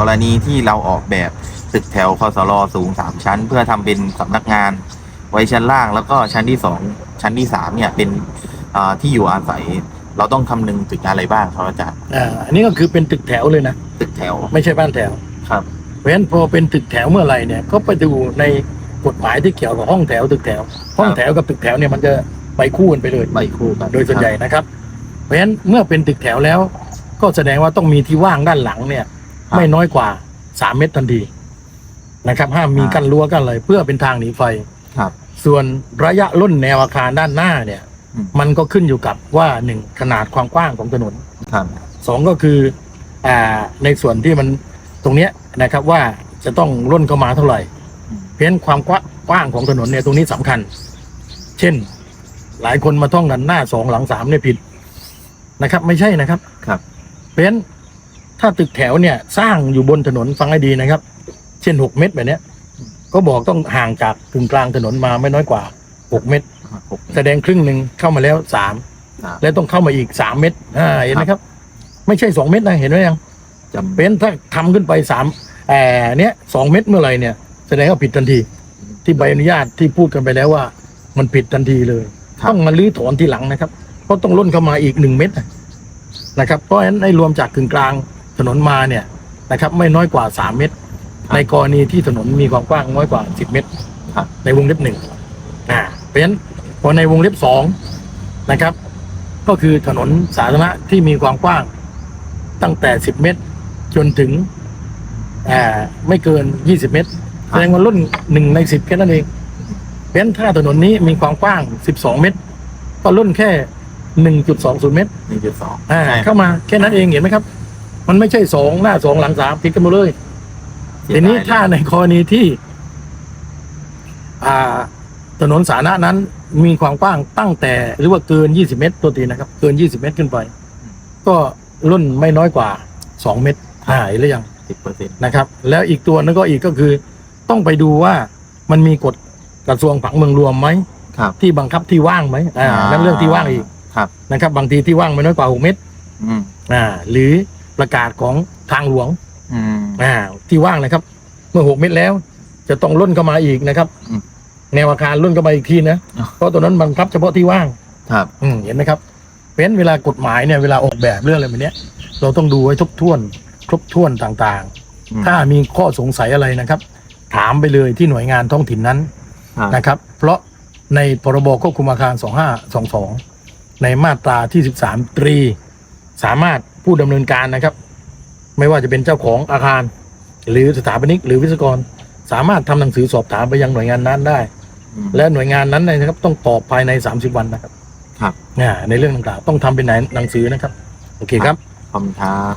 กรณีที่เราออกแบบตึกแถวคอสลสูงสามชั้น เพื่อทำเป็นสำนักงานไว้ชั้นล่างแล้วก็ชั้นที่สองชั้นที่สามเนี่ยเป็นอ่าที่อยู่อาศัย เราต้องคำนึงถึงอะไรบ้างครับอาจารย์อ่าอันนี้ก็คือเป็นตึกแถวเลยนะตึกแถวไม่ใช่บ้านแถวครับเพราะฉะนั้นพอเป็นตึกแถวเมื่อไหร่เนี่ยก็ไปดูในกฎหมายที่เกี่ยวกับห้องแถวตึกแถว ห้องแถวกับตึกแถวเนี่ยมันจะไปคู่กันไปเลยใบคู่กันโดยส่วนใหญ่นะครับ เพราะฉะนั้นเมื่อเป็นตึกแถวแล้ว ก็แสดงว่าต้องมีที่ว่างด้านหลังเนี่ย ครับไม่น้อยกว่าสามเมตรทันทีนะครับห้ามมีอ่ากั้นรั้วกันเลยเพื่อเป็นทางหนีไฟ ครับ ส่วนระยะล้นแนวอาคารด้านหน้าเนี่ย อืม มันก็ขึ้นอยู่กับว่าหนึ่งขนาดความกว้างของถนนครับสองก็คืออ่าในส่วนที่มันตรงเนี้ยนะครับว่าจะต้องล้นเข้ามาเท่าไหร่ อืม เพราะฉะนั้นความกว้างกว้างของถนนเนี่ยตรงนี้สำคัญ เช่น หลายคนมาท่องกันหน้าสองหลังสามเนี่ยผิดนะครับ ไม่ใช่นะครับครับ เพราะฉะนั้น ถ้าตึกแถวเนี่ยสร้างอยู่บนถนนฟังให้ดีนะครับ เช่นหกเมตรแบบเนี้ย ก็บอกต้องห่างจากกึ่งกลางถนนมาไม่น้อยกว่าหกเมตรหกแสดงครึ่งหนึ่งเข้ามาแล้วสามครับแล้วต้องเข้ามาอีกสามเมตรอ่าเห็นไหมครับ ไม่ใช่สองเมตรนะเห็นไหมยังจำเป็นถ้าทำขึ้นไปสามแอเนี้ยสองเมตรเมื่อไหร่เนี่ย แสดงว่าผิดทันที ที่ใบอนุญาตที่พูดกันไปแล้วว่า มันผิดทันทีเลยครับต้องมาลื้อถอนทีหลังนะครับเพราะต้องล้นเข้ามาอีกหนึ่งเมตรนะครับ เพราะฉะนั้นในรวมจากกึ่งกลาง ถนนมาเนี่ยนะครับ ไม่น้อยกว่าสามเมตร ในกรณีที่ถนนมีความกว้างน้อยกว่าสิบเมตรครับในวงเล็บหนึ่งอ่าเพราะฉะนั้นพอในวงเล็บสองนะครับ ก็คือถนนสาธารณะที่มีความกว้างตั้งแต่สิบเมตร จนถึงอ่าไม่เกินยี่สิบเมตรแสดงว่ารุ่นหนึ่งในสิบแค่นั้นเองเพราะฉะนั้นถ้าถนนนี้มีความกว้างสิบสองเมตร ก็รุ่นแค่หนึ่งจุดสองศูนย์เมตรหนึ่งจุดสองอ่าใช่เข้ามาแค่นั้นเองเห็นไหมครับ มันไม่ใช่สองหน้าสองหลังสามผิดกันหมดเลยทีนี้ถ้าในกรณีที่ อ่า ถนนสาธารณะนั้น มีความกว้างตั้งแต่หรือว่าเกิน20เมตรตัวทีนะครับ เกิน20เมตรขึ้นไป ก็รุ่นไม่น้อยกว่า2เมตรหายหรือยังสิบเปอร์เซ็นต์นะครับ แล้วอีกตัวนึงก็อีกก็คือ ต้องไปดูว่ามันมีกฎกระทรวงผังเมืองรวมไหมครับ ที่บังคับที่ว่างไหมอ่านั่นเรื่องที่ว่างอีกครับนะครับ บางทีที่ว่างไม่น้อยกว่า6เมตรอืมอ่า หรือ ประกาศของทางหลวงอืม อ่าที่ว่างนะครับ เมื่อหกเมตรแล้ว จะต้องล่นเข้ามาอีกนะครับ อืมแนวอาคารล่นเข้ามาอีกทีนะอ๋อเพราะตัวนั้นบังคับเฉพาะที่ว่าง ครับ อืมเห็นไหมครับเพราะฉะนั้นเวลากฎหมายเนี่ยเวลาออกแบบเรื่องอะไรแบบเนี้ยเราต้องดูให้ทบทวน ครบถ้วนต่างอืม ๆ ถ้ามีข้อสงสัยอะไรนะครับ ถามไปเลยที่หน่วยงานท้องถิ่นนั้นครับนะครับ เพราะในพรบควบคุมอาคาร 2522 ในมาตราที่ 13 ตรี สามารถ ผู้ดำเนินการนะครับ ไม่ว่าจะเป็นเจ้าของอาคาร หรือสถาปนิกหรือวิศวกร สามารถทำหนังสือสอบถามไปยังหน่วยงานนั้นได้อืมและหน่วยงานนั้นนะครับ ต้องตอบภายใน 30 วันนะครับ ครับอ่าในเรื่องต่างๆต้องทำเป็นหนังสือนะครับ โอเคครับขอบคุณครับ